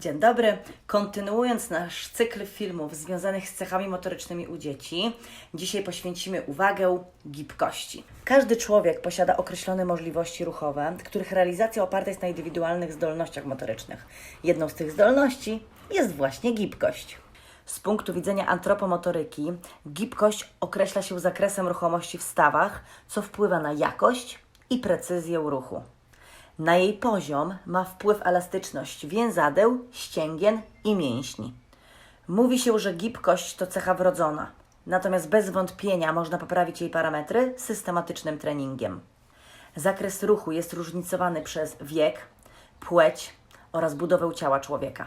Dzień dobry. Kontynuując nasz cykl filmów związanych z cechami motorycznymi u dzieci, dzisiaj poświęcimy uwagę gibkości. Każdy człowiek posiada określone możliwości ruchowe, których realizacja oparta jest na indywidualnych zdolnościach motorycznych. Jedną z tych zdolności jest właśnie gibkość. Z punktu widzenia antropomotoryki, gibkość określa się zakresem ruchomości w stawach, co wpływa na jakość i precyzję ruchu. Na jej poziom ma wpływ elastyczność więzadeł, ścięgien i mięśni. Mówi się, że gibkość to cecha wrodzona, natomiast bez wątpienia można poprawić jej parametry systematycznym treningiem. Zakres ruchu jest różnicowany przez wiek, płeć oraz budowę ciała człowieka.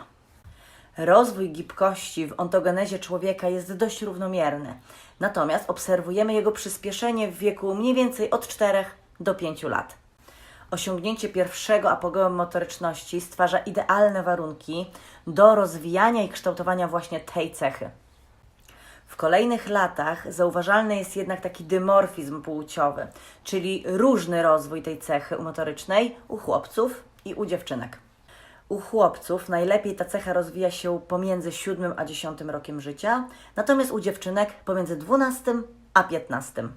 Rozwój gibkości w ontogenezie człowieka jest dość równomierny, natomiast obserwujemy jego przyspieszenie w wieku mniej więcej od 4 do 5 lat. Osiągnięcie pierwszego apogeum motoryczności stwarza idealne warunki do rozwijania i kształtowania właśnie tej cechy. W kolejnych latach zauważalny jest jednak taki dymorfizm płciowy, czyli różny rozwój tej cechy motorycznej u chłopców i u dziewczynek. U chłopców najlepiej ta cecha rozwija się pomiędzy 7 a 10 rokiem życia, natomiast u dziewczynek pomiędzy 12 a 15.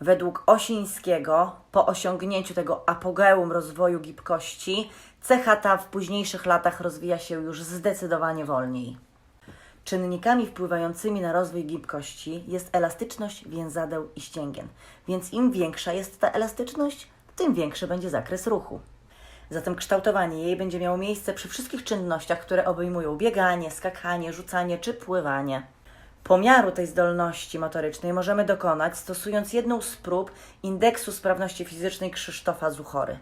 Według Osińskiego, po osiągnięciu tego apogeum rozwoju gibkości, cecha ta w późniejszych latach rozwija się już zdecydowanie wolniej. Czynnikami wpływającymi na rozwój gibkości jest elastyczność więzadeł i ścięgien, więc im większa jest ta elastyczność, tym większy będzie zakres ruchu. Zatem kształtowanie jej będzie miało miejsce przy wszystkich czynnościach, które obejmują bieganie, skakanie, rzucanie czy pływanie. Pomiaru tej zdolności motorycznej możemy dokonać stosując jedną z prób indeksu sprawności fizycznej Krzysztofa Zuchory.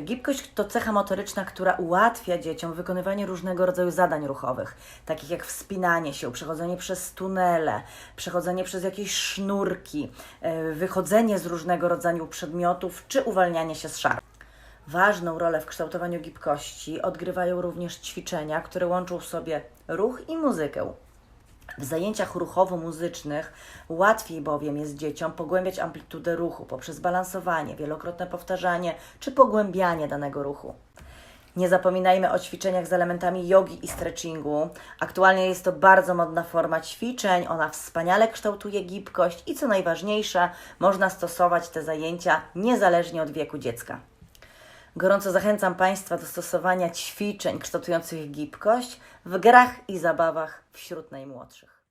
Gibkość to cecha motoryczna, która ułatwia dzieciom wykonywanie różnego rodzaju zadań ruchowych, takich jak wspinanie się, przechodzenie przez tunele, przechodzenie przez jakieś sznurki, e, wychodzenie z różnego rodzaju przedmiotów czy uwalnianie się z szar. Ważną rolę w kształtowaniu gibkości odgrywają również ćwiczenia, które łączą w sobie ruch i muzykę. W zajęciach ruchowo-muzycznych łatwiej bowiem jest dzieciom pogłębiać amplitudę ruchu poprzez balansowanie, wielokrotne powtarzanie czy pogłębianie danego ruchu. Nie zapominajmy o ćwiczeniach z elementami jogi i stretchingu. Aktualnie jest to bardzo modna forma ćwiczeń, ona wspaniale kształtuje gibkość i co najważniejsze, można stosować te zajęcia niezależnie od wieku dziecka. Gorąco zachęcam Państwa do stosowania ćwiczeń kształtujących gibkość w grach i zabawach wśród najmłodszych.